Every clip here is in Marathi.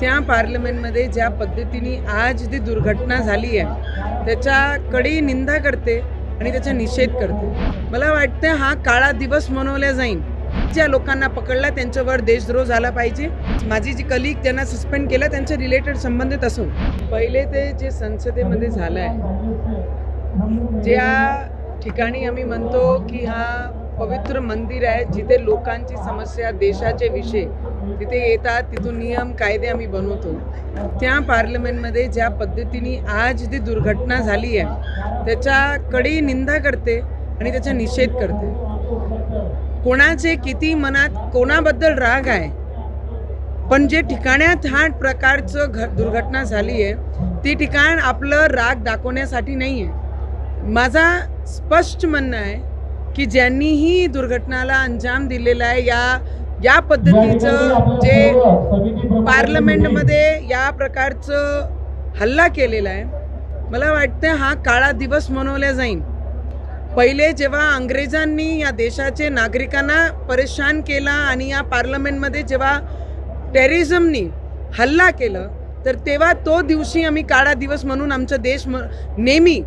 त्या पार्लमेंटमध्ये ज्या पद्धतीने आज जी दुर्घटना झाली आहे त्याच्याकडे निंदा करते आणि त्याचा निषेध करते. मला वाटतं हा काळा दिवस मनवला जाईल. ज्या लोकांना पकडला त्यांच्यावर देशद्रोह झाला पाहिजे. माझी जी कलिग त्यांना सस्पेंड केलं त्यांच्या रिलेटेड संबंधित असून. पहिले ते जे संसदेमध्ये झालं आहे ज्या ठिकाणी आम्ही म्हणतो की हा पवित्र मंदिर आहे जिथे लोकांची समस्या देशाचे विषय तिथे येतात तिथून नियम कायदे आम्ही बनवतो. त्या पार्लमेंटमध्ये ज्या पद्धतीने आज जी दुर्घटना झाली आहे त्याच्याकडे निंदा करते आणि त्याचा निषेध करते. कोणाचे किती मनात कोणाबद्दल राग आहे पण जे ठिकाणात हा प्रकारचं घ दुर्घटना झाली आहे ती ठिकाण आपलं राग दाखवण्यासाठी नाही आहे माझा स्पष्ट म्हणणं आहे की ज्यांनीही दुर्घटनाला अंजाम दिलेला आहे या या पद्धतीचं जे पार्लमेंटमध्ये या प्रकारचं हल्ला केलेला आहे मला वाटतं हा काळा दिवस मनवला जाईल पहिले जेव्हा अंग्रेजांनी या देशाचे नागरिकांना परेशान केला आणि या पार्लमेंटमध्ये जेव्हा टेररिझमनी हल्ला केलं तर तेव्हा तो दिवशी आम्ही काळा दिवस म्हणून आमचा देश म नेहमी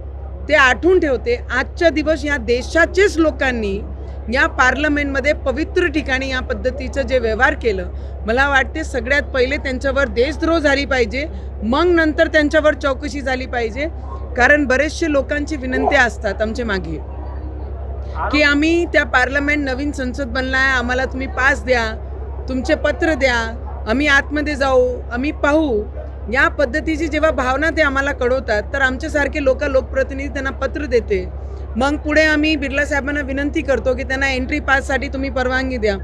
ते आठवून ठेवते आजच्या दिवस या देशाचेच लोकांनी या पार्लमेंटमध्ये पवित्र ठिकाणी या पद्धतीचं जे व्यवहार केलं मला वाटते सगळ्यात पहिले त्यांच्यावर देशद्रोह झाली पाहिजे मग नंतर त्यांच्यावर चौकशी झाली पाहिजे कारण बरेचसे लोकांची विनंती असतात आमच्या मागे की आम्ही त्या पार्लमेंट नवीन संसद बनला आहे आम्हाला तुम्ही पास द्या तुमचे पत्र द्या आम्ही आतमध्ये जाऊ आम्ही पाहू या पद्धतीची जेव्हा भावना ते आम्हाला कळवतात तर आमच्यासारखे लोक लोकप्रतिनिधी त्यांना पत्र देते. मग पुढे आम्ही बिर्ला साहेबांना विनंती करतो की त्यांना एंट्री पाससाठी तुम्ही परवानगी द्या.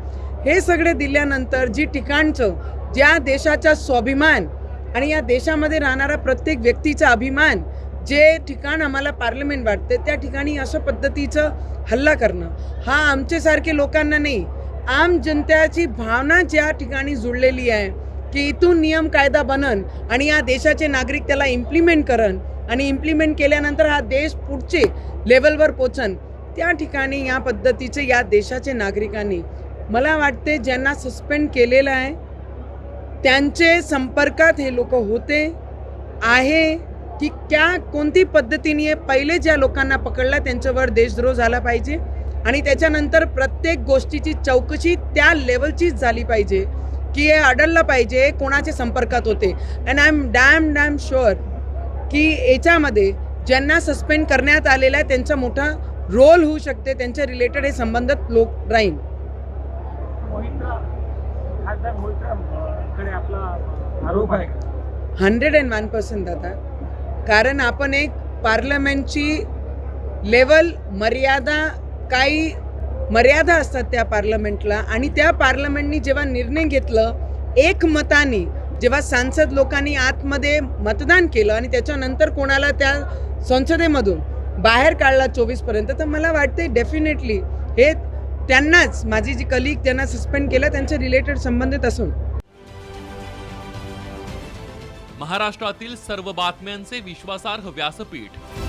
हे सगळे दिल्यानंतर जी ठिकाणचं ज्या देशाचा स्वाभिमान आणि या देशामध्ये राहणारा प्रत्येक व्यक्तीचा अभिमान जे ठिकाण आम्हाला पार्लमेंट वाटते त्या ठिकाणी अशा पद्धतीचं हल्ला करणं हा आमच्यासारखे लोकांना नाही. आम जनतेची भावना ज्या ठिकाणी जुळलेली आहे की इथून नियम कायदा बनन आणि या देशाचे नागरिक त्याला इम्प्लिमेंट करन. आणि इम्प्लिमेंट केल्यानंतर हा देश पुढचे लेवलवर पोचन. त्या ठिकाणी या पद्धतीचे या देशाचे नागरिकांनी मला वाटते ज्यांना सस्पेंड केलेलं आहे त्यांचे संपर्कात हे लोक होते आहे की क्या कोणती पद्धतीने पहिले ज्या लोकांना पकडला त्यांच्यावर देशद्रोह झाला पाहिजे. आणि त्याच्यानंतर प्रत्येक गोष्टीची चौकशी त्या लेवलचीच झाली पाहिजे. की हे आढळलं पाहिजे कोणाचे संपर्कात होते. And I am damn damn sure की याच्यामध्ये ज्यांना सस्पेंड करण्यात आलेला आहे त्यांचा मोठा रोल होऊ शकते त्यांच्या रिलेटेड हे संबंधित लोक राहील. हंड्रेड अँड वन पर्सेंट दादा. कारण आपण एक पार्लमेंटची लेवल मर्यादा काही मर्यादा असतात त्या पार्लमेंटला आणि त्या पार्लमेंटनी जेव्हा निर्णय घेतलं एक मताने जेव्हा सांसद लोकांनी आतमध्ये मतदान केलं आणि त्याच्यानंतर कोणाला त्या संसदेमधून बाहेर काढला चोवीसपर्यंत तर मला वाटते डेफिनेटली हे त्यांनाच माझी जी कलिग त्यांना सस्पेंड केलं त्यांच्या रिलेटेड संबंधित असून. महाराष्ट्रातील सर्व बातम्यांचे विश्वासार्ह व्यासपीठ.